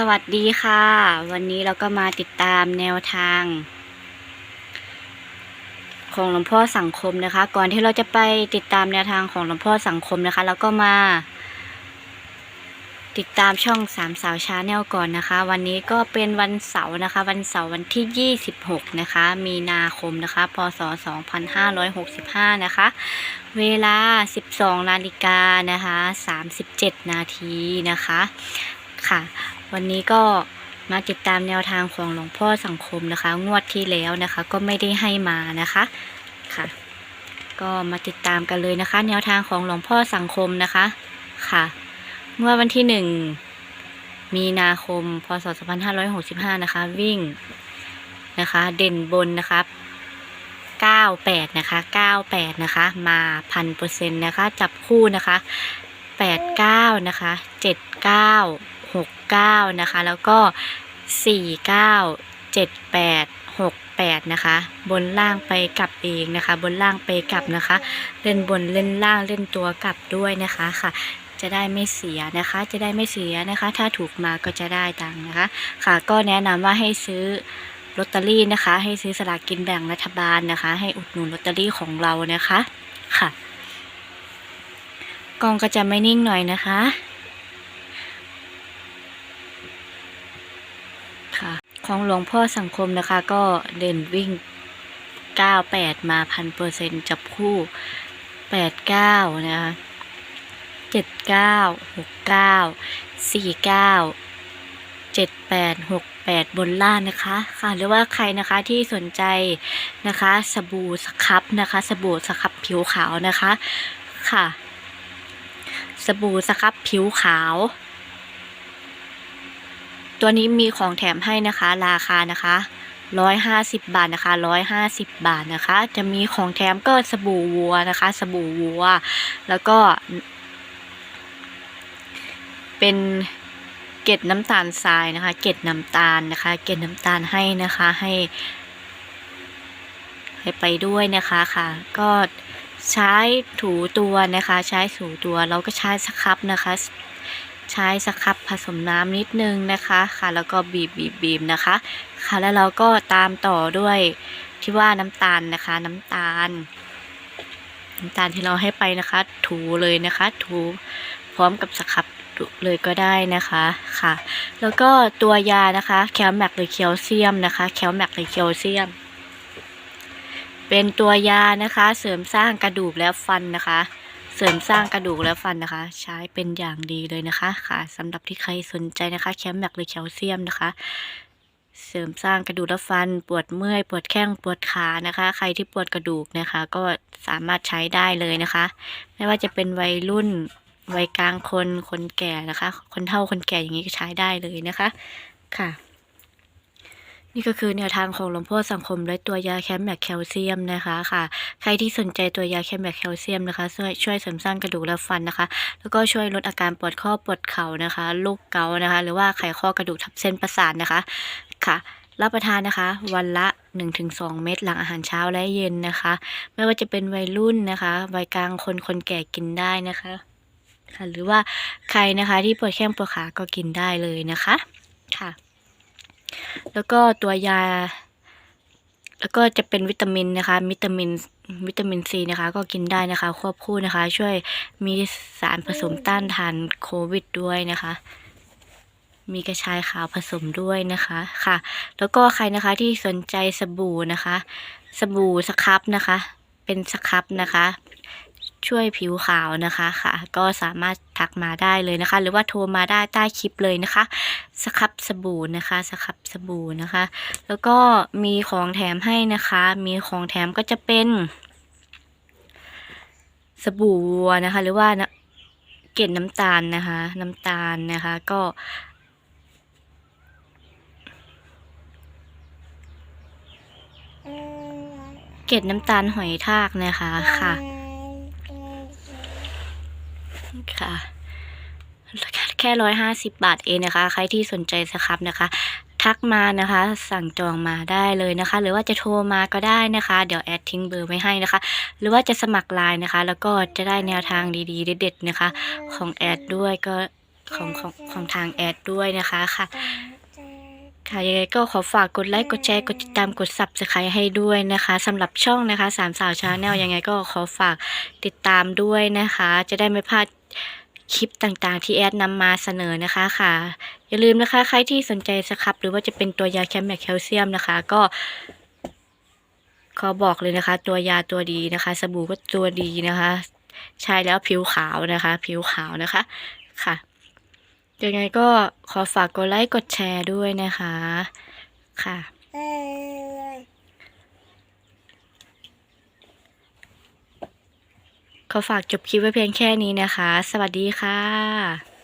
สวัสดีค่ะ วันนี้เราก็มาติดตามแนวทาง ของหลวงพ่อสังคมนะคะ ก่อนที่เราจะไปติดตามแนวทางของหลวงพ่อสังคมนะคะเราก็มา ติดตามช่องสามสาวชาแนลก่อนนะคะ วันนี้ก็เป็นวันเสาร์นะคะ วันเสาร์วันที่ 26 นะคะ มีนาคมนะคะ พศ 2565 นะคะ เวลา 12 นาฬิกานะคะ 37 นาทีนะคะค่ะ วันนี้ก็มาติดตามแนวทางของหลวงพ่อสังคมนะคะ งวดที่แล้วนะคะ ก็ไม่ได้ให้มานะคะค่ะ ก็มาติดตามกันเลยนะคะ แนวทางของหลวงพ่อสังคมนะคะค่ะ เมื่อวันที่หนึ่งมีนาคม พศ 2565 นะคะ วิ่งนะคะ เด่นบนนะคะ98 นะคะ 98 นะคะ มาพันเปอร์เซ็นต์นะคะ จับคู่นะคะ 89 นะคะ 79 69 นะคะ แล้วก็ 49 78 68 นะคะ บนล่างไปกลับเองนะคะ บนล่างไปกลับนะคะ เล่นบนเล่นล่างเล่นตัวกลับด้วยนะคะค่ะจะได้ไม่เสียนะคะ จะได้ไม่เสียนะคะ ถ้าถูกมาก็จะได้ตังค์นะคะ ค่ะ ก็แนะนำว่าให้ซื้อลอตเตอรี่นะคะ ให้ซื้อสลากกินแบ่งรัฐบาลนะคะ ให้อุดหนุนลอตเตอรี่ของเรานะคะ ค่ะ กองก็จะไม่นิ่งหน่อยนะคะ ค่ะ ของหลวงพ่อสังคมนะคะ ก็เด่นวิ่ง 98 มาพันเปอร์เซ็นต์จับคู่ 89 นะคะ 79 69 49 78 68 บนล่างนะคะ ค่ะ หรือว่าใครนะคะที่สนใจนะคะ สบู่สครับนะคะ สบู่สครับผิวขาวนะคะ ค่ะ สบู่สครับผิวขาว ตัวนี้มีของแถมให้นะคะ ราคานะคะร้อยห้าสิบบาทนะคะร้อยห้าสิบบาทนะคะ จะมีของแถมก็สบู่วัวนะคะ สบู่วัว แล้วก็ เป็นเกล็ดน้ำตาลทรายนะคะ เกล็ดน้ำตาลนะคะ เกล็ดน้ำตาลให้นะคะให้ให้ไปด้วยนะคะค่ะ ก็ใช้ถูตัวนะคะ ใช้ถูตัวเราก็ใช้สครับนะคะ ใช้สครับผสมน้ำนิดนึงนะคะค่ะ แล้วก็บีบบีบบีบนะคะ ค่ะแล้วเราก็ตามต่อด้วยที่ว่าน้ำตาลนะคะ น้ำตาล น้ำตาลที่เราให้ไปนะคะ ถูเลยนะคะ ถูพร้อมกับสครับเลยก็ได้นะคะค่ะ แล้วก็ตัวยานะคะแคลแมกหรือแคลเซียมนะคะแคลแมกหรือแคลเซียม เป็นตัวยานะคะ เสริมสร้างกระดูกและฟันนะคะ เสริมสร้างกระดูกและฟันนะคะ ใช้เป็นอย่างดีเลยนะคะค่ะสำหรับที่ใครสนใจนะคะ แคลแมกหรือแคลเซียมนะคะ เสริมสร้างกระดูกและฟัน ปวดเมื่อย ปวดแข้งปวดขานะคะ ใครที่ปวดกระดูกนะคะ ก็สามารถใช้ได้เลยนะคะ ไม่ว่าจะเป็นวัยรุ่นวัยกลางคนคนแก่นะคะ คนเฒ่าคนแก่อย่างนี้ก็ใช้ได้เลยนะคะ ค่ะ นี่ก็คือแนวทางของหลวงพ่อสังคมและตัวยาแคมแมกแคลเซียมนะคะค่ะ ใครที่สนใจตัวยาแคมแมกแคลเซียมนะคะ ช่วยช่วยเสริมสร้างกระดูกและฟันนะคะ แล้วก็ช่วยลดอาการปวดข้อปวดเข่านะคะลูกเกานะคะ หรือว่าไขข้อกระดูกทับเส้นประสาทนะคะค่ะรับประทานนะคะ วันละ 1-2 เม็ดหลังอาหารเช้าและเย็นนะคะ ไม่ว่าจะเป็นวัยรุ่นนะคะวัยกลางคนคนแก่กินได้นะคะค่ะหรือว่าใครนะคะที่ปวดแข้งปวดขาก็กินได้เลยนะคะค่ะ แล้วก็ตัวยา แล้วก็จะเป็นวิตามินนะคะ วิตามินวิตามินซีนะคะ ก็กินได้นะคะ ควบคู่นะคะ ช่วยมีสารผสมต้านทานโควิดด้วยนะคะมีกระชายขาวผสมด้วยนะคะค่ะ แล้วก็ใครนะคะที่สนใจสบู่นะคะ สบู่สครับนะคะ เป็นสครับนะคะ ช่วยผิวขาวนะคะค่ะ ก็สามารถทักมาได้เลยนะคะ หรือว่าโทรมาได้ใต้คลิปเลยนะคะ สครับสบู่นะคะ สครับสบู่นะคะ แล้วก็มีของแถมให้นะคะ มีของแถมก็จะเป็นสบู่วัวนะคะ หรือว่านะเกล็ดน้ำตาลนะคะ น้ำตาลนะคะก็เกล็ดน้ำตาลหอยทากนะคะค่ะ ค่ะ แค่ร้อยห้าสิบบาทเองนะคะ ใครที่สนใจสครับนะคะ ทักมานะคะ สั่งจองมาได้เลยนะคะ หรือว่าจะโทรมาก็ได้นะคะ เดี๋ยวแอดทิ้งเบอร์ไว้ให้นะคะ หรือว่าจะสมัครไลน์นะคะ แล้วก็จะได้แนวทางดีๆเด็ดๆนะคะ ของแอดด้วยก็ของของของทางแอดด้วยนะคะค่ะค่ะยังไงก็ขอฝากกดไลค์กดแชร์กดติดตามกด subscribe ให้ด้วยนะคะสำหรับช่องนะคะสามสาวชาแนลยังไงก็ขอฝากติดตามด้วยนะคะ จะได้ไม่พลาด คลิปต่างๆ ที่แอดนำมาเสนอนะคะค่ะ อย่าลืมนะคะ ใครที่สนใจสครับ หรือว่าจะเป็นตัวยาแคมแมกแคลเซียมนะคะ ก็ ขอบอกเลยนะคะ ตัวยาตัวดีนะคะ สบู่ก็ตัวดีนะคะ ใช้แล้วผิวขาวนะคะ ผิวขาวนะคะค่ะยังไงก็ขอฝากกดไลค์กดแชร์ด้วยนะคะ ค่ะ ขอฝากจบคลิปไว้เพียงแค่นี้นะคะ สวัสดีค่ะ